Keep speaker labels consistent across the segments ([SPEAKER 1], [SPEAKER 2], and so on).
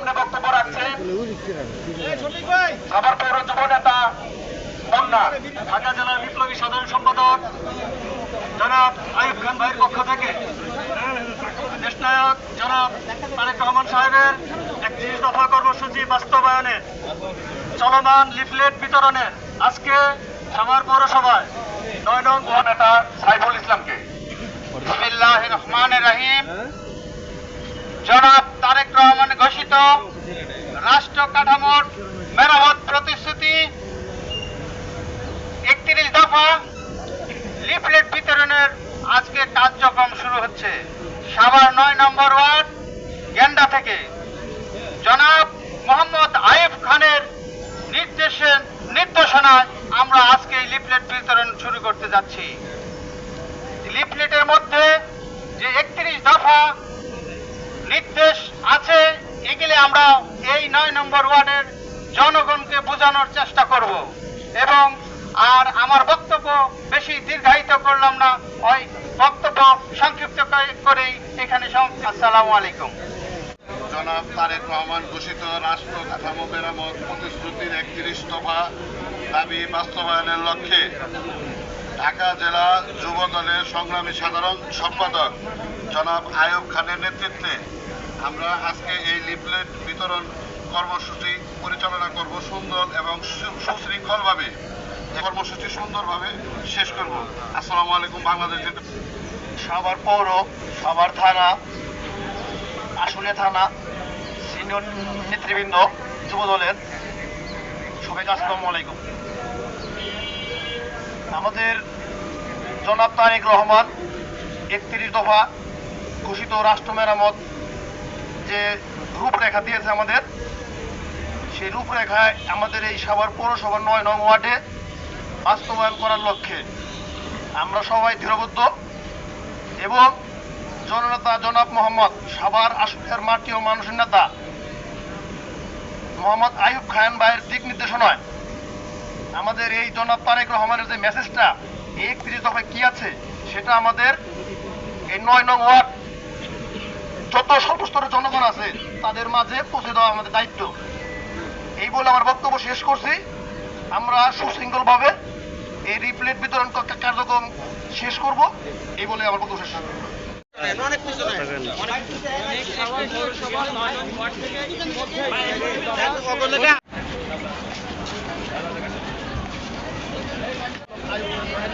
[SPEAKER 1] সামনে বক্তব্য রাখছেন। সাভার পৌর যুব নেতা বন্যা, ঢাকা জেলার বিপ্লবী সাধারণ সম্পাদক জনাব আইব খান ভাইয়ের পক্ষ থেকে। দেশনায়ক জনাব তারেক রহমান সাহেবের একত্রিশ দফা কর্মসূচি বাস্তবায়নে চলমান লিফলেট বিতরণে আজকে সাভার পৌরসভায় নয় নং নেতা সাইফুল ইসলামকে। রহমান রাহিম জনাব তারেক রহমান ঘোষিত রাষ্ট্র কাঠামোর মেরামত প্রতিশ্রুতি একত্রিশ দফা লিফলেট বিতরণের আজকে কার্যক্রম শুরু হচ্ছে সাভার নয় নম্বর ওয়ার্ড গেন্ডা থেকে জনাব মোহাম্মদ আয়েব খানের নির্দেশে নির্দেশনায় আমরা আজকে এই লিফলেট বিতরণ শুরু করতে যাচ্ছি। লিফলেটের মধ্যে যে একত্রিশ দফা নির্দেশ আছে, এগুলি আমরা এই নয় নম্বর ওয়ার্ডের জনগণকে বোঝানোর চেষ্টা করব। এবং আর আমার বক্তব্য বেশি দীর্ঘায়িত করলাম না, ওই বক্তব্য সংক্ষিপ্ত করে- করেই এখানে সমাপ্তি। আসসালামু আলাইকুম।
[SPEAKER 2] জনাব তারেক রহমান ঘোষিত রাষ্ট্র কাঠামো মেরামত প্রতিশ্রুতির একত্রিশ দফা দাবি বাস্তবায়নের লক্ষ্যে। ঢাকা জেলা যুব দলের সংগ্রামী সাধারণ সম্পাদক জনাব আয়ুব খানের নেতৃত্বে আমরা আজকে এই লিফলেট বিতরণ কর্মসূচি পরিচালনা করব সুন্দর এবং সুশৃঙ্খলভাবে। কর্মসূচি সুন্দরভাবে শেষ করব। আসসালামু আলাইকুম বাংলাদেশ।
[SPEAKER 1] সবার পৌর, সবার থানা, আসলে থানা, সিনিয়র নেতৃবৃন্দ, যুব দলের শুভেচ্ছা, আসসালামু আলাইকুম। আমাদের জনাব তারেক রহমান একত্রিশ দফা ঘোষিত রাষ্ট্র মেরামত যে রূপরেখা দিয়েছে আমাদের, সেই রূপরেখায় আমাদের এই সাভার পৌরসভার নয় নং ওয়ার্ডে বাস্তবায়ন করার লক্ষ্যে আমরা সবাই দৃঢ়বদ্ধ এবং জননেতা জনাব মোহাম্মদ সাভার আসনের মাটি ও মানুষের নেতা মোহাম্মদ আইয়ুব খান ভাইয়ের দিক নির্দেশনায় আমাদের এই জনাব তারেক রহমানের যে মেসেজটা একত্রিশ দফায় কি আছে সেটা আমাদের এই নয় নং ওয়ার্ড যত সর্বস্তরের জনগণ আছে তাদের মাঝে পৌঁছে দেওয়া আমাদের দায়িত্ব এই বলে আমার বক্তব্য শেষ করছি আমরা সুশৃঙ্খলভাবে এই রিপ্লেট বিতরণ কা- কার্যক্রম শেষ করব এই বলে আমার বক্তব্য শেষ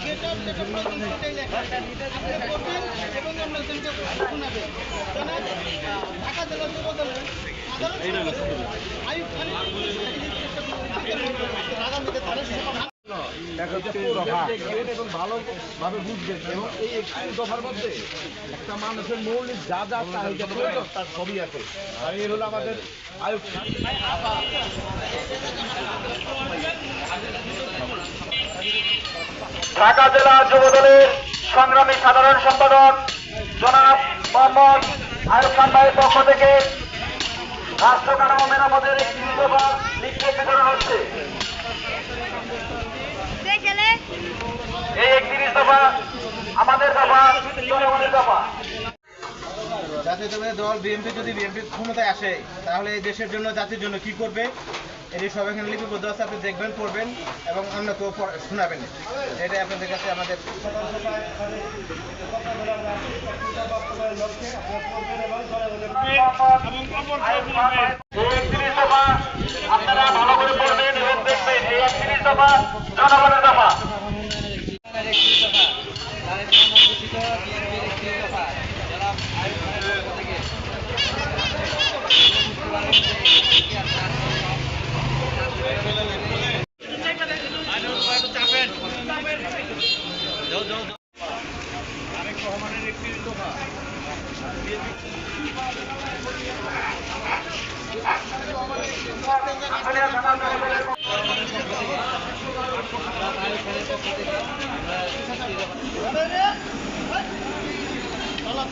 [SPEAKER 1] যেটা যেটা প্রয়োজন এবং আয়ুব
[SPEAKER 3] ভালোভাবে বুঝবেন এবং এই একত্রিশ দফার মধ্যে একটা মানুষের মৌলিক যা যা তার সবই আছে আর এর হলো আমাদের আয়ুষ
[SPEAKER 1] ঢাকা জেলা যুব দলের সংগ্রামী সাধারণ সম্পাদক জনাব মোহাম্মদ আয়ুব খান ভাইয়ের পক্ষ থেকে রাষ্ট্রকানা মেরামতের একটি দফা লিখতে বিতরণ হচ্ছে
[SPEAKER 4] দেখেলে
[SPEAKER 1] এই একত্রিশ দফা আমাদের দফা জনগণের দফা
[SPEAKER 5] জাতীয়তাবাদী দল বিএনপি যদি বিএনপি ক্ষমতায় আসে, তাহলে এই দেশের জন্য, জাতির জন্য কি করবে? এটি সব এখানে লিপিবদ্ধ আছে, আপনি দেখবেন, পড়বেন, এবং অন্যকেও পড়- শোনাবেন। এটাই আপনাদের কাছে আমাদের
[SPEAKER 1] জনগণের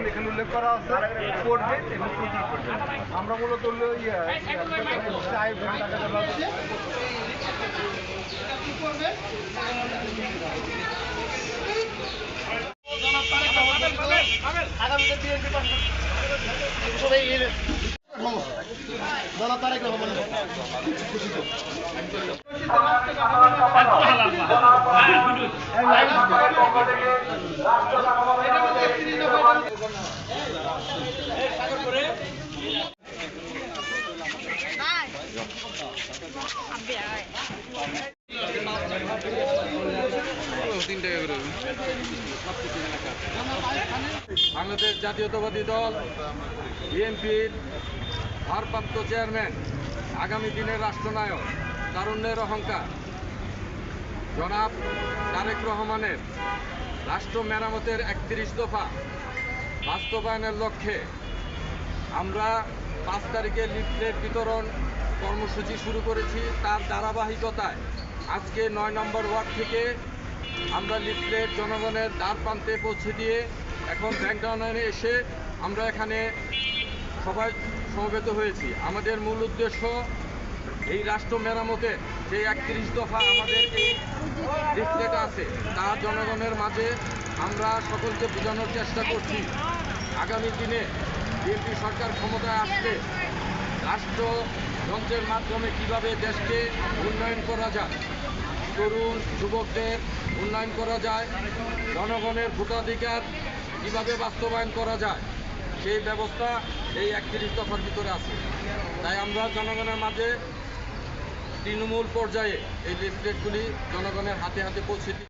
[SPEAKER 3] অধিকারগুলো এখানে উল্লেখ করা আছে পড়বে এবং করবে আমরা মূলত ইয়ে চাই টাকা দেওয়া হচ্ছে।
[SPEAKER 4] বাংলাদেশ জাতীয়তাবাদী দল, বিএনপির ভারপ্রাপ্ত চেয়ারম্যান, আগামী দিনের রাষ্ট্রনায়ক তারুণ্যের অহংকার। জনাব তারেক রহমানের রাষ্ট্র মেরামতের একত্রিশ দফা বাস্তবায়নের লক্ষ্যে আমরা পাঁচ তারিখে লিফলেট বিতরণ কর্মসূচি শুরু করেছি। তার ধারাবাহিকতায় আজকে নয় নম্বর ওয়ার্ড থেকে আমরা লিফলেট জনগণের দ্বার প্রান্তে পৌঁছে দিয়ে এখন ব্যাংকডাউনে এসে আমরা এখানে সবাই সমবেত হয়েছি। আমাদের মূল উদ্দেশ্য এই রাষ্ট্র মেরামতে যে একত্রিশ দফা আমাদের এই আছে, তা জনগণের মাঝে আমরা সকলকে বোঝানোর চেষ্টা করছি। আগামী দিনে বিএনপি সরকার ক্ষমতায় আসলে রাষ্ট্র যন্ত্রের মাধ্যমে কীভাবে দেশকে উন্নয়ন করা যায়, তরুণ, যুবকদের উন্নয়ন করা যায়, জনগণের ভোটাধিকার কীভাবে বাস্তবায়ন করা যায়, সেই ব্যবস্থা এই একত্রিশ দফার ভিতরে আছে। তাই আমরা জনগণের মাঝে তৃণমূল পর্যায়ে এই লিফলেটগুলি জনগণের হাতে হাতে পৌঁছে